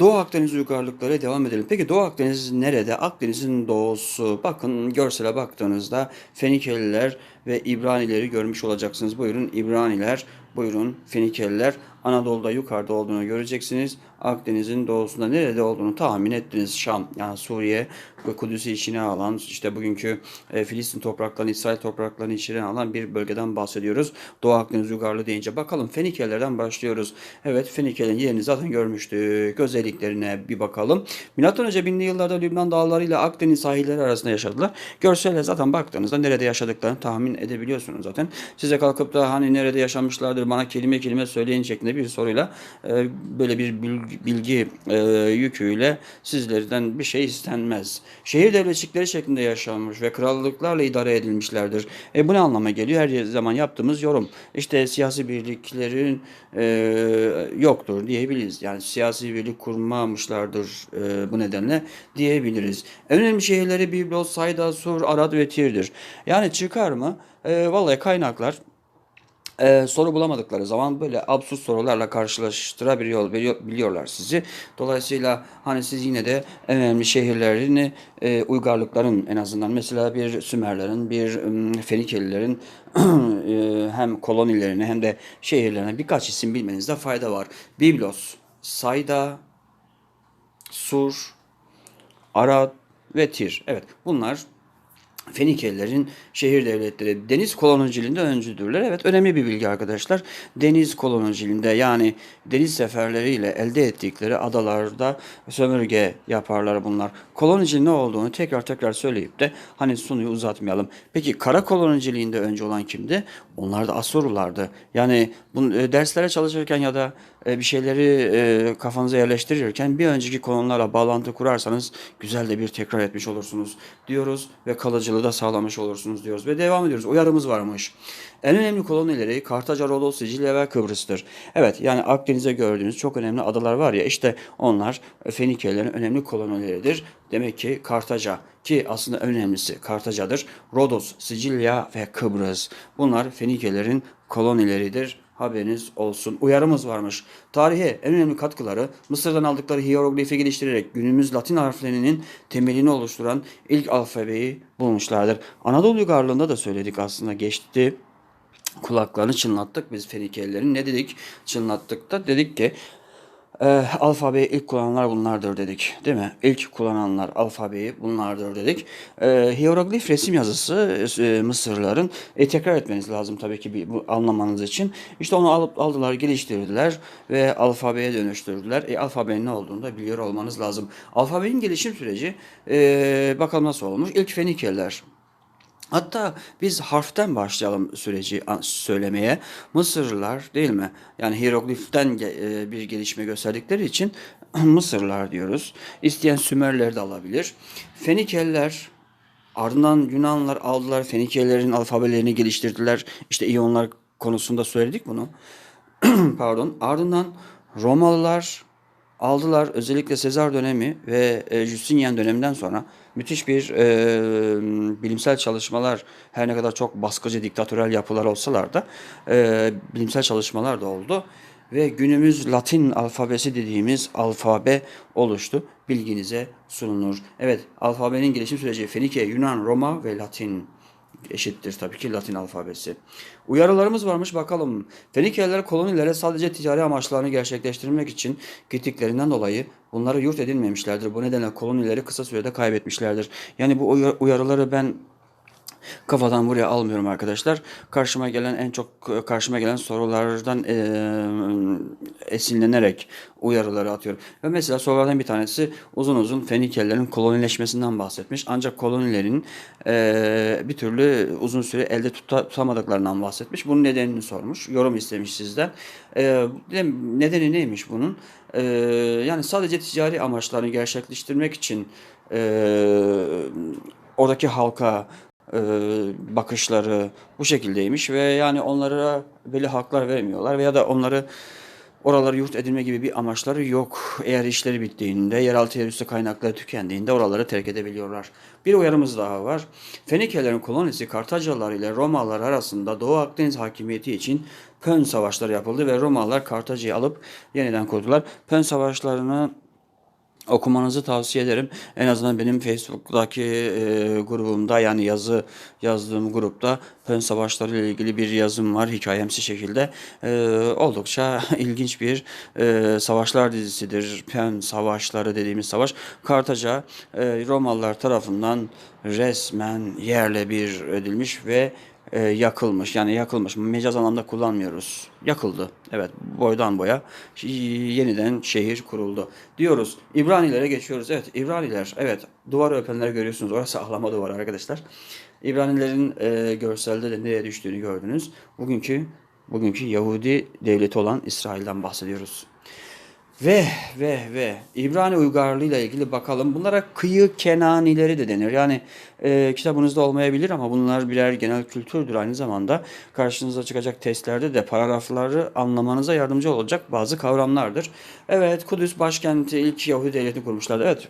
Doğu Akdeniz uygarlıkları devam edelim. Peki Doğu Akdeniz nerede? Akdeniz'in doğusu. Bakın görsele baktığınızda Fenikeliler ve İbranileri görmüş olacaksınız. Buyurun İbraniler, buyurun Fenikeliler. Anadolu'da yukarıda olduğunu göreceksiniz. Akdeniz'in doğusunda nerede olduğunu tahmin ettiniz. Şam yani Suriye ve Kudüs'ü içine alan işte bugünkü e, Filistin topraklarını, İsrail topraklarını içine alan bir bölgeden bahsediyoruz. Doğu Akdeniz uygarlığı deyince bakalım Fenikelilerden başlıyoruz. Evet Fenikelilerin yerini zaten görmüştük. Özelliklerine bir bakalım. Milattan önce binli yıllarda Lübnan dağlarıyla Akdeniz sahilleri arasında yaşadılar. Görselle zaten baktığınızda nerede yaşadıklarını tahmin edebiliyorsunuz zaten. Size kalkıp da hani nerede yaşamışlardır bana kelime kelime söyleyin şeklinde bir soruyla e, böyle bir bilgi, bilgi e, yüküyle sizlerden bir şey istenmez. Şehir devletçikleri şeklinde yaşanmış ve krallıklarla idare edilmişlerdir. E bu ne anlama geliyor? Her zaman yaptığımız yorum. İşte siyasi birliklerin e, yoktur diyebiliriz. Yani siyasi birlik kurmamışlardır e, bu nedenle diyebiliriz. Önemli şehirleri Biblos, Sayda, Sur, Arad ve Tir'dir. Yani çıkar mı? E, vallahi kaynaklar ee, soru bulamadıkları zaman böyle absürt sorularla karşılaştırabiliyor biliyor- biliyorlar sizi. Dolayısıyla hani siz yine de önemli şehirlerini e, uygarlıkların en azından mesela bir Sümerlerin, bir ım, Fenikelilerin e, hem kolonilerini hem de şehirlerine birkaç isim bilmenizde fayda var. Biblos, Sayda, Sur, Arad ve Tir. Evet bunlar Fenikelilerin şehir devletleri deniz koloniciliğinde öncüdürler. Evet önemli bir bilgi arkadaşlar. Deniz koloniciliğinde yani deniz seferleriyle elde ettikleri adalarda sömürge yaparlar bunlar. Koloniciliğin ne olduğunu tekrar tekrar söyleyip de hani sunuyu uzatmayalım. Peki kara koloniciliğinde önce olan kimdi? Onlar da Asurlulardı. Yani bu e, derslere çalışırken ya da e, bir şeyleri e, kafanıza yerleştirirken bir önceki konularla bağlantı kurarsanız güzel de bir tekrar etmiş olursunuz diyoruz ve kalıcılığı da sağlamış olursunuz diyoruz ve devam ediyoruz. Uyarımız varmış. En önemli kolonileri Kartaca, Rodos, Sicilya ve Kıbrıs'tır. Evet yani Akdeniz'de gördüğünüz çok önemli adalar var ya işte onlar Fenikelilerin önemli kolonileridir. Demek ki Kartaca ki aslında önemlisi Kartaca'dır. Rodos, Sicilya ve Kıbrıs. Bunlar Fenikelilerin kolonileridir. Haberiniz olsun. Uyarımız varmış. Tarihe en önemli katkıları Mısır'dan aldıkları hieroglifi geliştirerek günümüz Latin harflerinin temelini oluşturan ilk alfabeyi bulmuşlardır. Anadolu uygarlığında da söyledik aslında geçti kulaklarını çınlattık biz Fenikelilerin. Ne dedik? Çınlattık da dedik ki e, alfabeyi ilk kullananlar bunlardır dedik. Değil mi? İlk kullananlar alfabeyi bunlardır dedik. E, hieroglif resim yazısı e, Mısırlıların e, tekrar etmeniz lazım tabii ki bir, bu anlamanız için. İşte onu alıp aldılar, geliştirdiler ve alfabeye dönüştürdüler. E, alfabenin ne olduğunu da biliyor olmanız lazım. Alfabenin gelişim süreci e, bakalım nasıl olmuş. İlk Fenikeliler Hatta biz harften başlayalım süreci söylemeye. Mısırlılar değil mi? Yani hierogliften e, bir gelişme gösterdikleri için Mısırlılar diyoruz. İsteyen Sümerleri de alabilir. Fenikeliler ardından Yunanlılar aldılar. Fenikelilerin alfabelerini geliştirdiler. İşte iyonlar konusunda söyledik bunu. Pardon. Ardından Romalılar aldılar. Özellikle Sezar dönemi ve e, Justinian döneminden sonra müthiş bir e, bilimsel çalışmalar her ne kadar çok baskıcı diktatörel yapılar olsalar da e, bilimsel çalışmalar da oldu. Ve günümüz Latin alfabesi dediğimiz alfabe oluştu. Bilginize sunulur. Evet alfabenin gelişim süreci Fenike, Yunan, Roma ve Latin eşittir tabii ki Latin alfabesi. Uyarılarımız varmış bakalım. Fenikeliler kolonilere sadece ticari amaçlarını gerçekleştirmek için gittiklerinden dolayı bunları yurt edinmemişlerdir. Bu nedenle kolonileri kısa sürede kaybetmişlerdir. Yani bu uyar- uyarıları ben kafadan buraya almıyorum arkadaşlar. Karşıma gelen en çok karşıma gelen sorulardan eee esinlenerek uyarıları atıyorum. Ve mesela sorulardan bir tanesi uzun uzun Fenikelilerin kolonileşmesinden bahsetmiş. Ancak kolonilerin eee, bir türlü uzun süre elde tuta- tutamadıklarından bahsetmiş. Bunun nedenini sormuş. Yorum istemiş sizden. De- nedeni neymiş bunun? Eee, yani sadece ticari amaçlarını gerçekleştirmek için eee, oradaki halka e, bakışları bu şekildeymiş ve yani onlara belli haklar vermiyorlar veya da onları oraları yurt edinme gibi bir amaçları yok. Eğer işleri bittiğinde, yeraltı yerüstü kaynakları tükendiğinde oraları terk edebiliyorlar. Bir uyarımız daha var. Fenikelerin kolonisi Kartacalılar ile Romalılar arasında Doğu Akdeniz hakimiyeti için Pön savaşları yapıldı ve Romalılar Kartaca'yı alıp yeniden kurdular. Pön savaşlarını okumanızı tavsiye ederim. En azından benim Facebook'taki e, grubumda yani yazı yazdığım grupta ön savaşları ile ilgili bir yazım var hikayemsi şekilde. E, oldukça ilginç bir e, savaşlar dizisidir. Pen savaşları dediğimiz savaş. Kartaca e, Romalılar tarafından resmen yerle bir edilmiş ve e, yakılmış. Yani yakılmış. Mecaz anlamda kullanmıyoruz. Yakıldı. Evet boydan boya yeniden şehir kuruldu. Diyoruz. İbranilere geçiyoruz. Evet İbraniler. Evet duvar öpenleri görüyorsunuz. Orası ahlama duvarı arkadaşlar. İbranilerin e, görselde de nereye düştüğünü gördünüz. Bugünkü bugünkü Yahudi devleti olan İsrail'den bahsediyoruz. Ve ve ve İbrani uygarlığı ile ilgili bakalım. Bunlara kıyı Kenanileri de denir. Yani e, kitabınızda olmayabilir ama bunlar birer genel kültürdür aynı zamanda. Karşınıza çıkacak testlerde de paragrafları anlamanıza yardımcı olacak bazı kavramlardır. Evet Kudüs başkenti ilk Yahudi devletini kurmuşlardı. Evet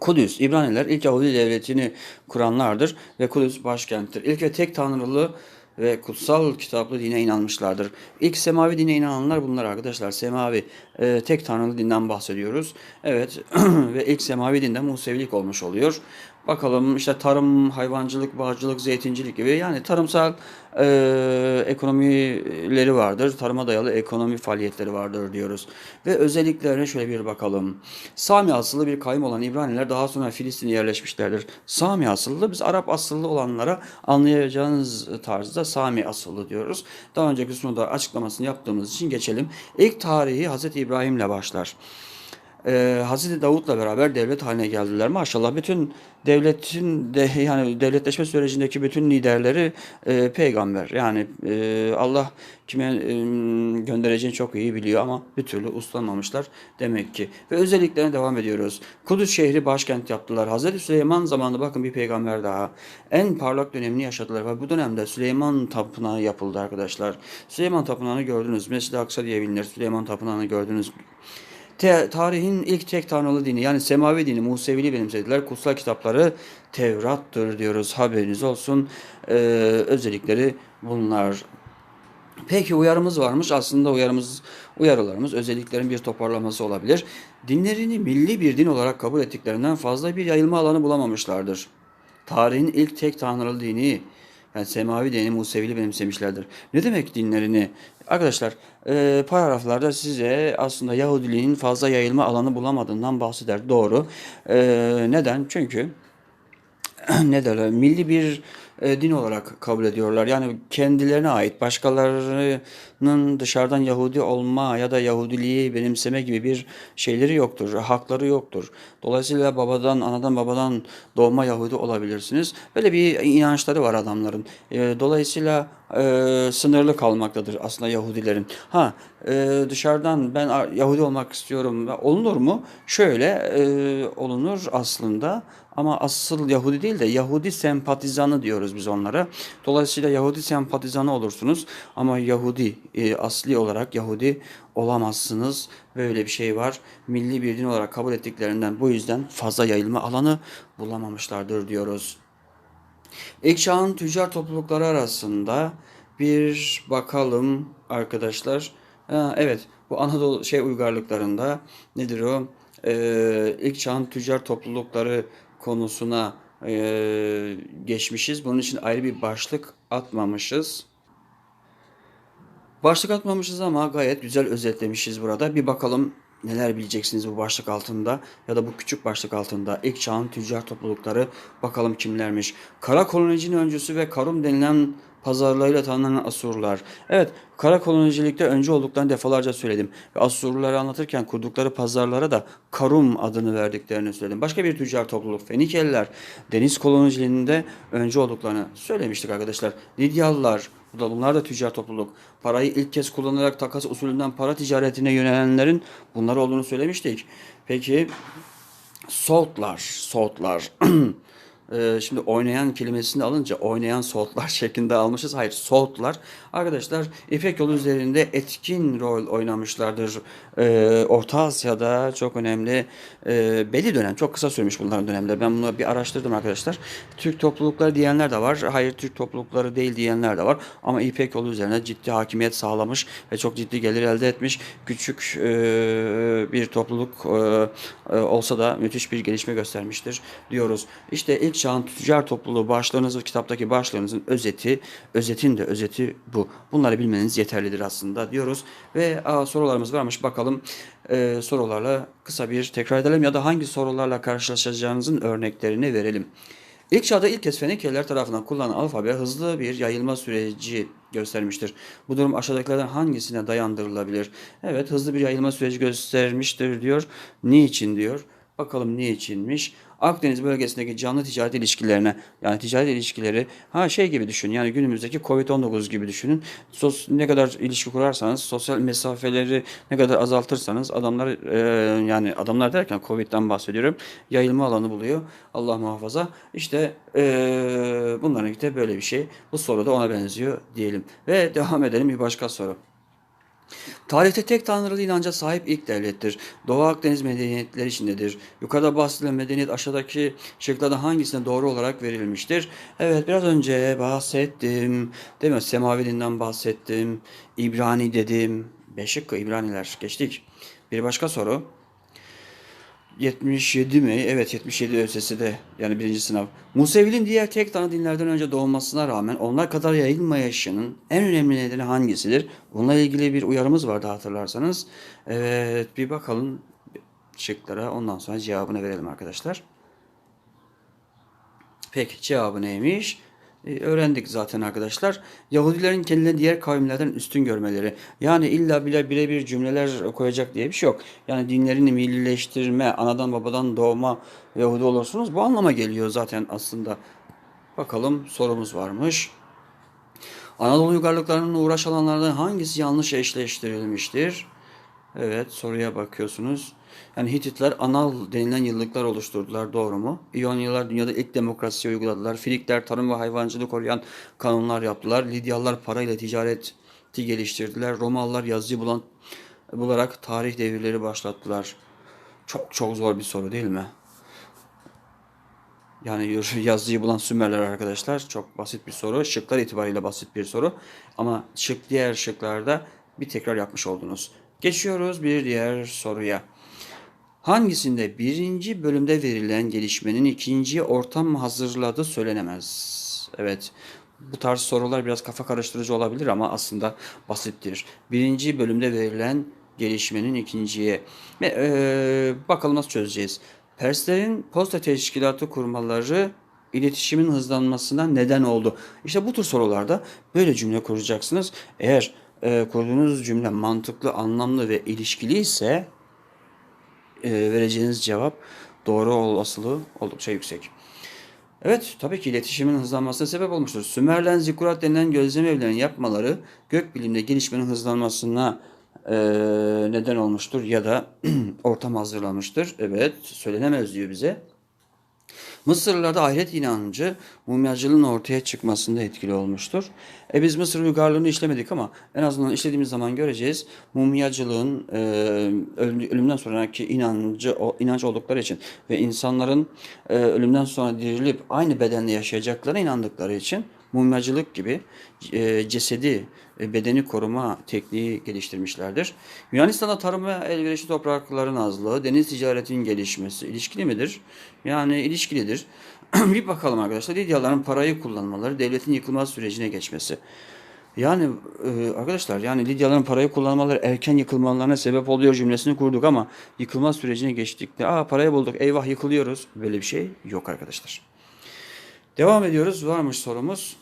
Kudüs, İbraniler ilk Yahudi devletini kuranlardır ve Kudüs başkenttir. İlk ve tek tanrılı ve kutsal kitaplı dine inanmışlardır. İlk semavi dine inananlar bunlar arkadaşlar. Semavi, e, tek tanrılı dinden bahsediyoruz. Evet ve ilk semavi dinde Musevilik olmuş oluyor. Bakalım işte tarım, hayvancılık, bağcılık, zeytincilik gibi yani tarımsal e, ekonomileri vardır. Tarıma dayalı ekonomi faaliyetleri vardır diyoruz. Ve özelliklerine şöyle bir bakalım. Sami asıllı bir kavim olan İbraniler daha sonra Filistin'e yerleşmişlerdir. Sami asıllı biz Arap asıllı olanlara anlayacağınız tarzda Sami asıllı diyoruz. Daha önceki sunuda açıklamasını yaptığımız için geçelim. İlk tarihi Hz. İbrahim'le başlar e, Hazreti Davut'la beraber devlet haline geldiler. Maşallah bütün devletin de yani devletleşme sürecindeki bütün liderleri e, peygamber. Yani e, Allah kime e, göndereceğini çok iyi biliyor ama bir türlü uslanmamışlar demek ki. Ve özelliklerine devam ediyoruz. Kudüs şehri başkent yaptılar. Hazreti Süleyman zamanında bakın bir peygamber daha. En parlak dönemini yaşadılar ve bu dönemde Süleyman Tapınağı yapıldı arkadaşlar. Süleyman Tapınağı'nı gördünüz. Mescid-i Aksa diye bilinir. Süleyman Tapınağı'nı gördünüz. Te, tarihin ilk tek tanrılı dini yani semavi dini Museviliği benimsediler. Kutsal kitapları Tevrat'tır diyoruz. Haberiniz olsun. Ee, özellikleri bunlar. Peki uyarımız varmış. Aslında uyarımız, uyarılarımız özelliklerin bir toparlaması olabilir. Dinlerini milli bir din olarak kabul ettiklerinden fazla bir yayılma alanı bulamamışlardır. Tarihin ilk tek tanrılı dini yani semavi dini Musevili benimsemişlerdir. Ne demek dinlerini? Arkadaşlar e, paragraflarda size aslında Yahudiliğin fazla yayılma alanı bulamadığından bahseder. Doğru. E, neden? Çünkü ne derler milli bir e, din olarak kabul ediyorlar. Yani kendilerine ait başkalarının dışarıdan Yahudi olma ya da Yahudiliği benimseme gibi bir şeyleri yoktur. Hakları yoktur. Dolayısıyla babadan, anadan babadan doğma Yahudi olabilirsiniz. Böyle bir inançları var adamların. E, dolayısıyla e, sınırlı kalmaktadır aslında Yahudilerin. Ha e, dışarıdan ben Yahudi olmak istiyorum. Olunur mu? Şöyle e, olunur aslında ama asıl Yahudi değil de Yahudi sempatizanı diyoruz biz onlara. Dolayısıyla Yahudi sempatizanı olursunuz ama Yahudi e, asli olarak Yahudi olamazsınız. Böyle bir şey var. Milli bir din olarak kabul ettiklerinden bu yüzden fazla yayılma alanı bulamamışlardır diyoruz. İlk çağın tüccar toplulukları arasında bir bakalım arkadaşlar. Ha, evet bu Anadolu şey uygarlıklarında nedir o? Ee, ilk çağın tüccar toplulukları konusuna e, geçmişiz. Bunun için ayrı bir başlık atmamışız. Başlık atmamışız ama gayet güzel özetlemişiz burada. Bir bakalım neler bileceksiniz bu başlık altında ya da bu küçük başlık altında. İlk çağın tüccar toplulukları bakalım kimlermiş. Kara kolonicinin öncüsü ve Karum denilen pazarlarıyla tanınan Asurlar. Evet, kara kolonicilikte önce olduklarını defalarca söyledim. Ve Asurluları anlatırken kurdukları pazarlara da Karum adını verdiklerini söyledim. Başka bir tüccar topluluk Fenikeliler deniz koloniciliğinde önce olduklarını söylemiştik arkadaşlar. Lidyalılar, bunlar da tüccar topluluk. Parayı ilk kez kullanarak takas usulünden para ticaretine yönelenlerin bunlar olduğunu söylemiştik. Peki Soğutlar, Soğutlar. e, şimdi oynayan kelimesini alınca oynayan soğutlar şeklinde almışız. Hayır soğutlar. Arkadaşlar İpek yolu üzerinde etkin rol oynamışlardır. E, Orta Asya'da çok önemli e, belli dönem çok kısa sürmüş bunların dönemleri. Ben bunu bir araştırdım arkadaşlar. Türk toplulukları diyenler de var. Hayır Türk toplulukları değil diyenler de var. Ama İpek yolu üzerine ciddi hakimiyet sağlamış ve çok ciddi gelir elde etmiş. Küçük e, bir topluluk e, olsa da müthiş bir gelişme göstermiştir diyoruz. İşte ilk çağın tüccar topluluğu başlarınız kitaptaki başlarınızın özeti, özetin de özeti bu. Bunları bilmeniz yeterlidir aslında diyoruz. Ve sorularımız varmış bakalım e, sorularla kısa bir tekrar edelim ya da hangi sorularla karşılaşacağınızın örneklerini verelim. İlk çağda ilk kez Fenikeliler tarafından kullanılan alfabe hızlı bir yayılma süreci göstermiştir. Bu durum aşağıdakilerden hangisine dayandırılabilir? Evet hızlı bir yayılma süreci göstermiştir diyor. Niçin diyor. Bakalım niçinmiş? Akdeniz bölgesindeki canlı ticaret ilişkilerine yani ticaret ilişkileri ha şey gibi düşün yani günümüzdeki Covid-19 gibi düşünün. Sos, ne kadar ilişki kurarsanız sosyal mesafeleri ne kadar azaltırsanız adamlar e, yani adamlar derken Covid'den bahsediyorum yayılma alanı buluyor. Allah muhafaza. İşte e, bunların de böyle bir şey. Bu soru da ona benziyor diyelim. Ve devam edelim bir başka soru. Tarihte tek tanrılı inanca sahip ilk devlettir. Doğu Akdeniz medeniyetleri içindedir. Yukarıda bahsedilen medeniyet aşağıdaki şıklardan hangisine doğru olarak verilmiştir? Evet biraz önce bahsettim. Değil mi? Semavi bahsettim. İbrani dedim. Beş şıkkı İbraniler. Geçtik. Bir başka soru. 77 mi? Evet 77 ÖSS'de de yani birinci sınav. Museviliğin diğer tek tanrı dinlerden önce doğmasına rağmen onlar kadar yayılmayışının en önemli nedeni hangisidir? Bununla ilgili bir uyarımız vardı hatırlarsanız. Evet bir bakalım şıklara ondan sonra cevabını verelim arkadaşlar. Peki cevabı neymiş? E, öğrendik zaten arkadaşlar. Yahudilerin kendilerini diğer kavimlerden üstün görmeleri. Yani illa bile birebir cümleler koyacak diye bir şey yok. Yani dinlerini millileştirme, anadan babadan doğma Yahudi olursunuz. Bu anlama geliyor zaten aslında. Bakalım sorumuz varmış. Anadolu uygarlıklarının uğraş alanlarından hangisi yanlış eşleştirilmiştir? Evet soruya bakıyorsunuz. Yani Hititler anal denilen yıllıklar oluşturdular doğru mu? İyonyalılar dünyada ilk demokrasiyi uyguladılar. Filikler tarım ve hayvancılığı koruyan kanunlar yaptılar. Lidyalılar parayla ticareti geliştirdiler. Romalılar yazıyı bulan, bularak tarih devirleri başlattılar. Çok çok zor bir soru değil mi? Yani yazıyı bulan Sümerler arkadaşlar çok basit bir soru. Şıklar itibariyle basit bir soru. Ama şık diğer şıklarda bir tekrar yapmış oldunuz. Geçiyoruz bir diğer soruya. Hangisinde birinci bölümde verilen gelişmenin ikinci ortam hazırladığı söylenemez? Evet. Bu tarz sorular biraz kafa karıştırıcı olabilir ama aslında basittir. Birinci bölümde verilen gelişmenin ikinciye. Ve, e, bakalım nasıl çözeceğiz. Perslerin posta teşkilatı kurmaları iletişimin hızlanmasına neden oldu. İşte bu tür sorularda böyle cümle kuracaksınız. Eğer e, kurduğunuz cümle mantıklı, anlamlı ve ilişkili ise e, vereceğiniz cevap doğru olasılığı oldukça yüksek. Evet, tabii ki iletişimin hızlanmasına sebep olmuştur. Sümerlen zikurat denilen gözlem evlerini yapmaları gökbilimde gelişmenin hızlanmasına e, neden olmuştur ya da ortam hazırlamıştır. Evet, söylenemez diyor bize. Mısırlılarda ahiret inancı mumyacılığın ortaya çıkmasında etkili olmuştur. E biz Mısır uygarlığını işlemedik ama en azından işlediğimiz zaman göreceğiz. Mumyacılığın e, ölümden sonraki inancı o, inanç oldukları için ve insanların e, ölümden sonra dirilip aynı bedenle yaşayacaklarına inandıkları için mumyacılık gibi e, cesedi, e, bedeni koruma tekniği geliştirmişlerdir. Yunanistan'da tarım ve elverişli toprakların azlığı, deniz ticaretinin gelişmesi ilişkili midir? Yani ilişkilidir. bir bakalım arkadaşlar. Lidyaların parayı kullanmaları, devletin yıkılma sürecine geçmesi. Yani e, arkadaşlar yani Lidyaların parayı kullanmaları erken yıkılmalarına sebep oluyor cümlesini kurduk ama yıkılma sürecine geçtik de aa parayı bulduk eyvah yıkılıyoruz. Böyle bir şey yok arkadaşlar. Devam ediyoruz. Varmış sorumuz.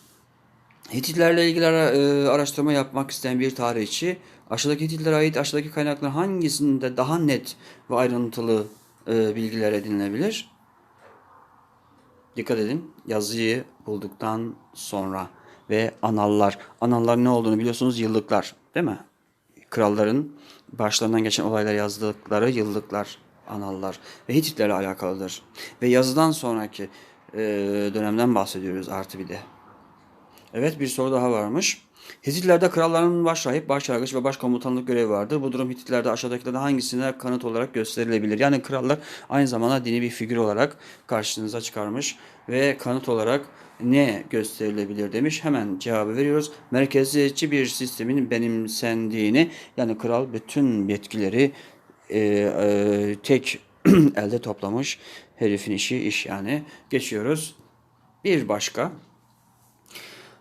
Hititlerle ilgili ara, e, araştırma yapmak isteyen bir tarihçi aşağıdaki Hititlere ait aşağıdaki kaynaklar hangisinde daha net ve ayrıntılı e, bilgiler edinilebilir? Dikkat edin. Yazıyı bulduktan sonra ve anallar. Anallar ne olduğunu biliyorsunuz yıllıklar değil mi? Kralların başlarından geçen olaylar yazdıkları yıllıklar, anallar ve Hititlerle alakalıdır. Ve yazıdan sonraki e, dönemden bahsediyoruz artı bir de. Evet bir soru daha varmış. Hititlerde kralların başrahip, başyargıç ve başkomutanlık görevi vardır. Bu durum Hititlerde aşağıdakilerden hangisine kanıt olarak gösterilebilir? Yani krallar aynı zamanda dini bir figür olarak karşınıza çıkarmış ve kanıt olarak ne gösterilebilir demiş. Hemen cevabı veriyoruz. Merkeziyetçi bir sistemin benimsendiğini yani kral bütün yetkileri e, e, tek elde toplamış. Herifin işi iş yani. Geçiyoruz. Bir başka.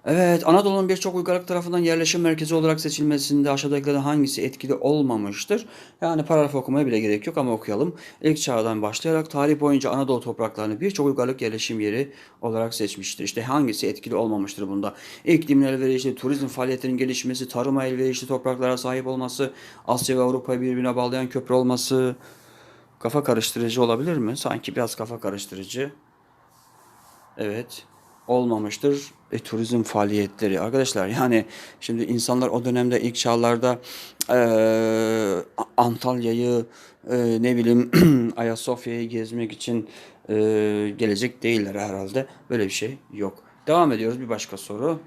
Evet, Anadolu'nun birçok uygarlık tarafından yerleşim merkezi olarak seçilmesinde aşağıdakilerden hangisi etkili olmamıştır? Yani paragraf okumaya bile gerek yok ama okuyalım. İlk çağdan başlayarak tarih boyunca Anadolu topraklarını birçok uygarlık yerleşim yeri olarak seçmiştir. İşte hangisi etkili olmamıştır bunda? İklimin elverişli, turizm faaliyetlerinin gelişmesi, tarıma elverişli topraklara sahip olması, Asya ve Avrupa'yı birbirine bağlayan köprü olması, kafa karıştırıcı olabilir mi? Sanki biraz kafa karıştırıcı. Evet olmamıştır. E, turizm faaliyetleri arkadaşlar yani şimdi insanlar o dönemde ilk çağlarda e, Antalya'yı e, ne bileyim Ayasofya'yı gezmek için e, gelecek değiller herhalde. Böyle bir şey yok. Devam ediyoruz bir başka soru.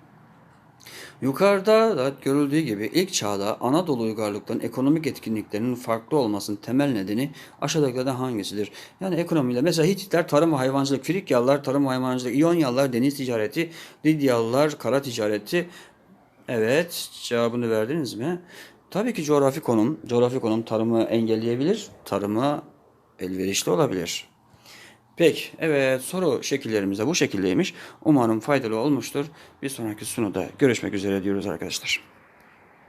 Yukarıda da görüldüğü gibi ilk çağda Anadolu uygarlıkların ekonomik etkinliklerinin farklı olmasının temel nedeni aşağıdakilerden hangisidir? Yani ekonomiyle mesela Hititler tarım ve hayvancılık, Frikyalılar tarım ve hayvancılık, İyonyalılar deniz ticareti, Lidyalılar kara ticareti. Evet, cevabını verdiniz mi? Tabii ki coğrafi konum, coğrafi konum tarımı engelleyebilir, tarıma elverişli olabilir. Peki, evet soru şekillerimiz de bu şekildeymiş. Umarım faydalı olmuştur. Bir sonraki sunuda görüşmek üzere diyoruz arkadaşlar.